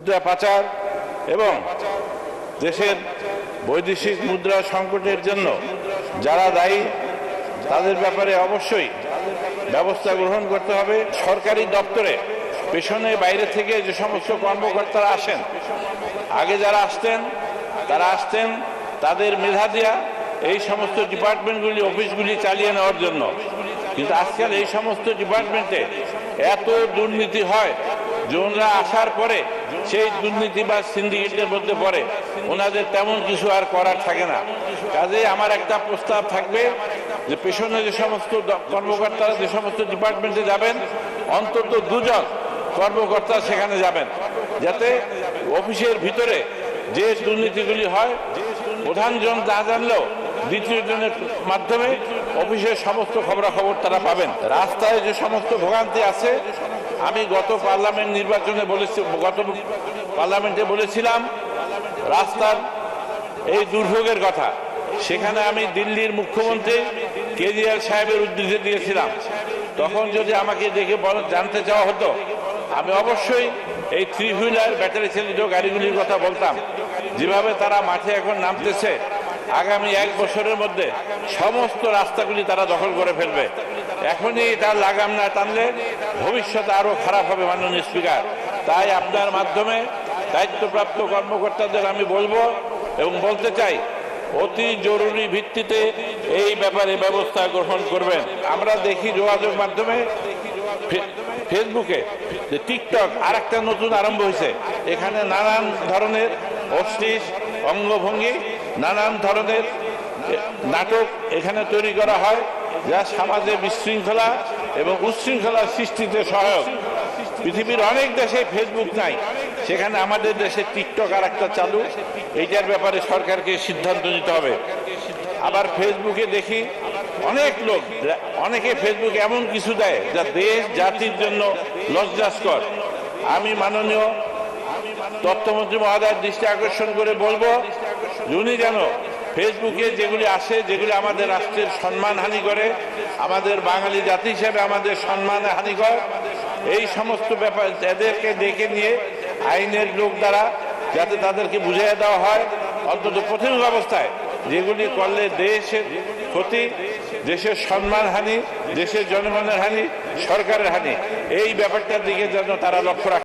মুদ্রা পাচার এবং দেশের বৈদেশিক মুদ্রা সংকটের জন্য যারা দায়ী, তাদের ব্যাপারে অবশ্যই ব্যবস্থা গ্রহণ করতে হবে। সরকারি দপ্তরে পেছনে বাইরে থেকে যে সমস্ত কর্মকর্তারা আসেন, আগে যারা আসতেন, তারা আসতেন, তাদের মেধা দেয়া এই সমস্ত ডিপার্টমেন্টগুলি, অফিসগুলি চালিয়ে নেওয়ার জন্য। কিন্তু আজকাল এই সমস্ত ডিপার্টমেন্টে এত দুর্নীতি হয়, যে আসার পরে সেই দুর্নীতি বা সিন্ডিকেটের মধ্যে পড়ে। ওনাদের তেমন কিছু আর করার থাকে না। কাজে আমার একটা প্রস্তাব থাকবে যে পেছনে যে সমস্ত কর্মকর্তারা, যে সমস্ত ডিপার্টমেন্টে যাবেন, অন্তত দুজন কর্মকর্তা সেখানে যাবেন। যাতে অফিসের ভিতরে যে দুর্নীতিগুলি হয় প্রধানজন না জানলেও দ্বিতীয় জনের মাধ্যমে অফিসের সমস্ত খবরাখবর তারা পাবেন। রাস্তায় যে সমস্ত ভোগান্তি আছে আমি গত পার্লামেন্ট নির্বাচনে বলেছি গত পার্লামেন্টে বলেছিলাম, রাস্তার এই দুর্ভোগের কথা। সেখানে আমি দিল্লির মুখ্যমন্ত্রী কেজরিওয়াল সাহেবের উদ্দেশ্যে দিয়েছিলাম। তখন যদি আমাকে দেখে জানতে চাওয়া হতো, আমি অবশ্যই এই থ্রি হুইলার ব্যাটারি চালিত গাড়িগুলির কথা বলতাম। যেভাবে তারা মাঠে এখন নামতেছে আগামী এক বছরের মধ্যে সমস্ত রাস্তাগুলি তারা দখল করে ফেলবে। এখনই তার লাগাম না টানলে ভবিষ্যতে আরও খারাপ হবে, মাননীয় স্পিকার। তাই আপনার মাধ্যমে দায়িত্বপ্রাপ্ত কর্মকর্তাদের আমি বলব এবং বলতে চাই, অতি জরুরি ভিত্তিতে এই ব্যাপারে ব্যবস্থা গ্রহণ করবেন। আমরা দেখি যোগাযোগ মাধ্যমে ফেসবুকে যে টিকটক আর একটা নতুন আরম্ভ হয়েছে। এখানে নানান ধরনের অশ্লীল অঙ্গভঙ্গি নানান ধরনের নাটক এখানে তৈরি করা হয়, যা সমাজে বিশৃঙ্খলা এবং উচ্ছৃঙ্খলা সৃষ্টিতে সহায়ক। পৃথিবীর অনেক দেশে ফেসবুক নাই, সেখানে আমাদের দেশে টিকটক আর একটা চালু। এইটার ব্যাপারে সরকারকে সিদ্ধান্ত নিতে হবে। আবার ফেসবুকে দেখি অনেক লোক, অনেকে ফেসবুকে এমন কিছু দেয় যা দেশ, জাতির জন্য লজ্জাস্কর। আমি মাননীয় তথ্যমন্ত্রী মহোদয়ের দৃষ্টি আকর্ষণ করে বলব উনি যেন ফেসবুকে যেগুলি আসে, যেগুলি আমাদের রাষ্ট্রের সম্মান হানি করে, আমাদের বাঙালি জাতি হিসেবে আমাদের সম্মান হানি করে, এই সমস্ত ব্যাপার এদেরকে ডেকে নিয়ে আইনের লোক দ্বারা যাতে তাদেরকে বুঝিয়ে দেওয়া হয়, অন্তত প্রাথমিক অবস্থায় যেগুলি করলে দেশের ক্ষতি, দেশের সম্মান হানি, দেশের জনগণের হানি, সরকারের হানি, এই ব্যাপারটার দিকে যেন তারা লক্ষ্য রাখে।